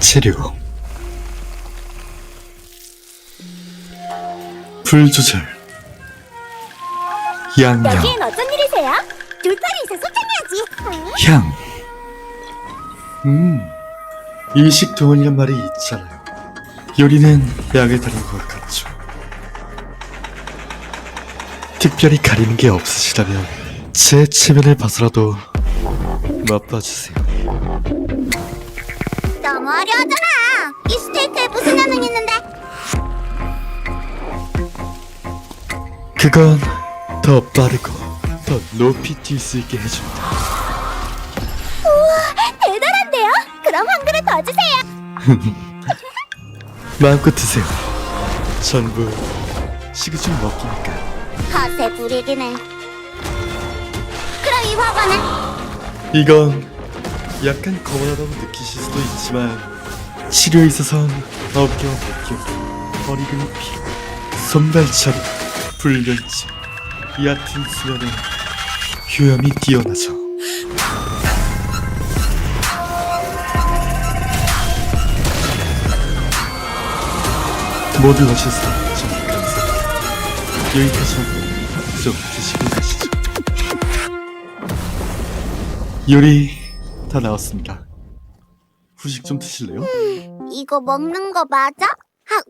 체류 불 조절. 양념 여기엔 어쩐 일이세요? 둘빨이 있어 소탕해야지. 향. 음, 일식동원이란 말이 있잖아요. 요리는 약에 다른 것 같죠. 특별히 가리는 게 없으시다면 제 체면을 봐서라도 맛봐주세요 너무 어려워잖아. 이 스테이크에 무슨 남은 있는데? 그건 더 빠르고 더 높이 뛸 수 있게 해줍니다 대단한데요? 그럼 한 그릇 더 주세요. 마음껏 드세요 전부 식으죽 먹기니까 허세 부리기는. 그럼 이 화관은? 이건 약간 거만하다고 느끼실 수도 있지만 치료에 있어선 어깨와 복경, 어리근 피, 손발처리, 불면증, 얕은 수면에 효염이 뛰어나죠. 모두 오셔서 정말 감사합니다. 여기까지만 좀 드시고 가시죠. 요리 다 나왔습니다. 후식 좀 드실래요? 이거 먹는 거 맞아? 하,